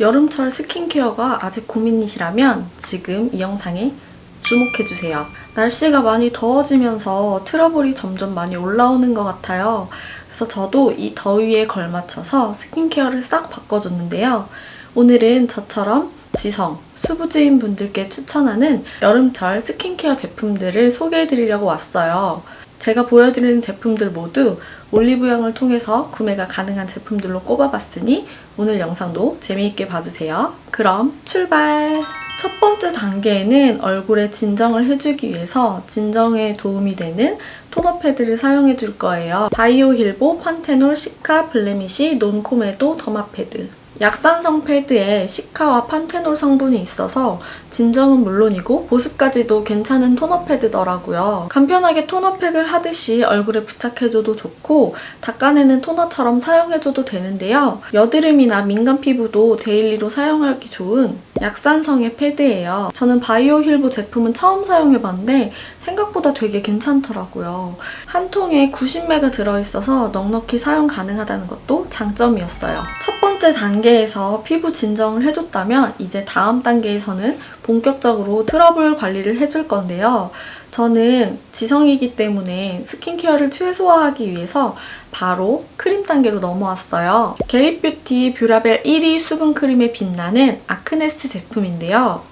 여름철 스킨케어가 아직 고민이시라면 지금 이 영상에 주목해주세요. 날씨가 많이 더워지면서 트러블이 점점 많이 올라오는 것 같아요. 그래서 저도 이 더위에 걸맞춰서 스킨케어를 싹 바꿔줬는데요. 오늘은 저처럼 지성, 수부지인 분들께 추천하는 여름철 스킨케어 제품들을 소개해드리려고 왔어요. 제가 보여드리는 제품들 모두 올리브영을 통해서 구매가 가능한 제품들로 꼽아봤으니 오늘 영상도 재미있게 봐주세요. 그럼 출발! 첫 번째 단계에는 얼굴에 진정을 해주기 위해서 진정에 도움이 되는 토너 패드를 사용해 줄 거예요. 바이오 힐보 판테놀 시카 블레미시 논코메도 더마 패드. 약산성 패드에 시카와 판테놀 성분이 있어서 진정은 물론이고 보습까지도 괜찮은 토너 패드더라고요. 간편하게 토너 팩을 하듯이 얼굴에 부착해줘도 좋고 닦아내는 토너처럼 사용해줘도 되는데요. 여드름이나 민감 피부도 데일리로 사용하기 좋은 약산성의 패드예요. 저는 바이오 힐보 제품은 처음 사용해봤는데 생각보다 되게 괜찮더라고요. 한 통에 90매가 들어있어서 넉넉히 사용 가능하다는 것도 장점이었어요. 첫 번째 단계에서 피부 진정을 해줬다면 이제 다음 단계에서는 본격적으로 트러블 관리를 해줄 건데요. 저는 지성이기 때문에 스킨케어를 최소화하기 위해서 바로 크림 단계로 넘어왔어요. 게리뷰티 뷰라벨 1위 수분 크림에 빛나는 아크네스 제품인데요.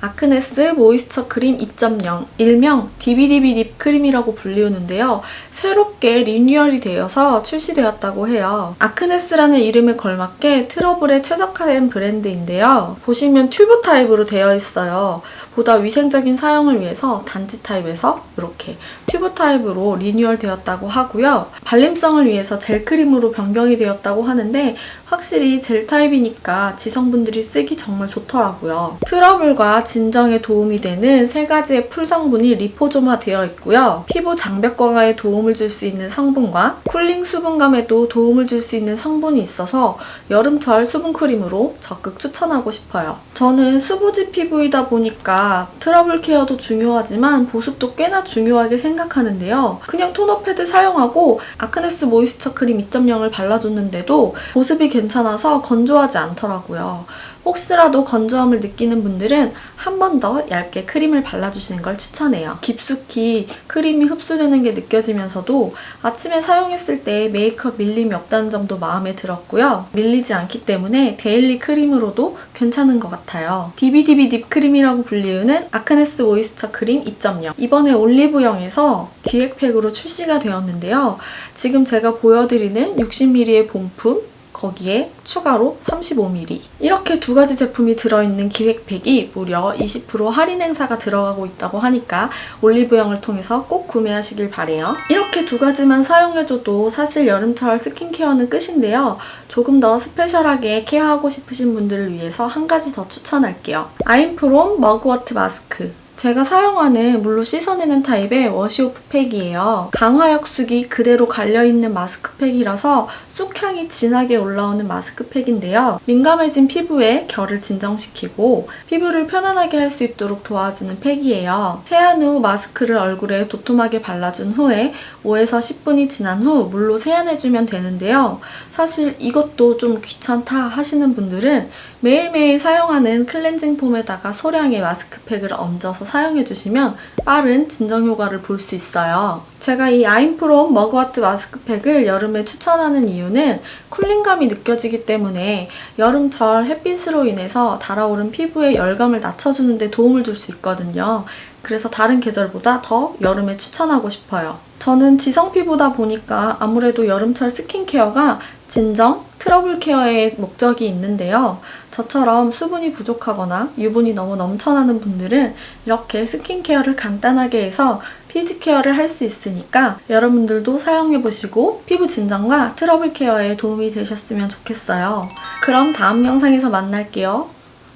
아크네스 모이스처 크림 2.0 일명 DBDB 립 크림이라고 불리우는데요. 새롭게 리뉴얼이 되어서 출시되었다고 해요. 아크네스라는 이름에 걸맞게 트러블에 최적화된 브랜드인데요. 보시면 튜브 타입으로 되어 있어요. 보다 위생적인 사용을 위해서 단지 타입에서 이렇게 튜브 타입으로 리뉴얼 되었다고 하고요. 발림성을 위해서 젤 크림으로 변경이 되었다고 하는데 확실히 젤 타입이니까 지성분들이 쓰기 정말 좋더라고요. 트러블과 진정에 도움이 되는 세 가지의 풀 성분이 리포조마 되어 있고요. 피부 장벽과에 도움을 줄 수 있는 성분과 쿨링 수분감에도 도움을 줄 수 있는 성분이 있어서 여름철 수분 크림으로 적극 추천하고 싶어요. 저는 수부지 피부이다 보니까 트러블 케어도 중요하지만 보습도 꽤나 중요하게 생각하는데요. 그냥 토너 패드 사용하고 아크네스 모이스처 크림 2.0을 발라줬는데도 보습이 괜찮아서 건조하지 않더라고요. 혹시라도 건조함을 느끼는 분들은 한 번 더 얇게 크림을 발라주시는 걸 추천해요. 깊숙이 크림이 흡수되는 게 느껴지면서도 아침에 사용했을 때 메이크업 밀림이 없다는 점도 마음에 들었고요. 밀리지 않기 때문에 데일리 크림으로도 괜찮은 것 같아요. DBDB 딥 크림이라고 불리우는 아크네스 모이스처 크림 2.0 이번에 올리브영에서 기획팩으로 출시가 되었는데요. 지금 제가 보여드리는 60ml의 본품 거기에 추가로 35ml. 이렇게 두 가지 제품이 들어있는 기획팩이 무려 20% 할인 행사가 들어가고 있다고 하니까 올리브영을 통해서 꼭 구매하시길 바래요. 이렇게 두 가지만 사용해줘도 사실 여름철 스킨케어는 끝인데요. 조금 더 스페셜하게 케어하고 싶으신 분들을 위해서 한 가지 더 추천할게요. 아임프롬 머그워트 마스크. 제가 사용하는 물로 씻어내는 타입의 워시오프 팩이에요. 강화역숙이 그대로 갈려있는 마스크팩이라서 쑥향이 진하게 올라오는 마스크팩인데요. 민감해진 피부에 결을 진정시키고 피부를 편안하게 할 수 있도록 도와주는 팩이에요. 세안 후 마스크를 얼굴에 도톰하게 발라준 후에 5에서 10분이 지난 후 물로 세안해주면 되는데요. 사실 이것도 좀 귀찮다 하시는 분들은 매일매일 사용하는 클렌징 폼에다가 소량의 마스크팩을 얹어서 사용해주시면 빠른 진정 효과를 볼 수 있어요. 제가 이 아임프롬 머그와트 마스크팩을 여름에 추천하는 이유는 쿨링감이 느껴지기 때문에 여름철 햇빛으로 인해서 달아오른 피부의 열감을 낮춰주는 데 도움을 줄 수 있거든요. 그래서 다른 계절보다 더 여름에 추천하고 싶어요. 저는 지성 피부다 보니까 아무래도 여름철 스킨케어가 진정, 트러블 케어의 목적이 있는데요. 저처럼 수분이 부족하거나 유분이 너무 넘쳐나는 분들은 이렇게 스킨 케어를 간단하게 해서 피지 케어를 할 수 있으니까 여러분들도 사용해보시고 피부 진정과 트러블 케어에 도움이 되셨으면 좋겠어요. 그럼 다음 영상에서 만날게요.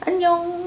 안녕!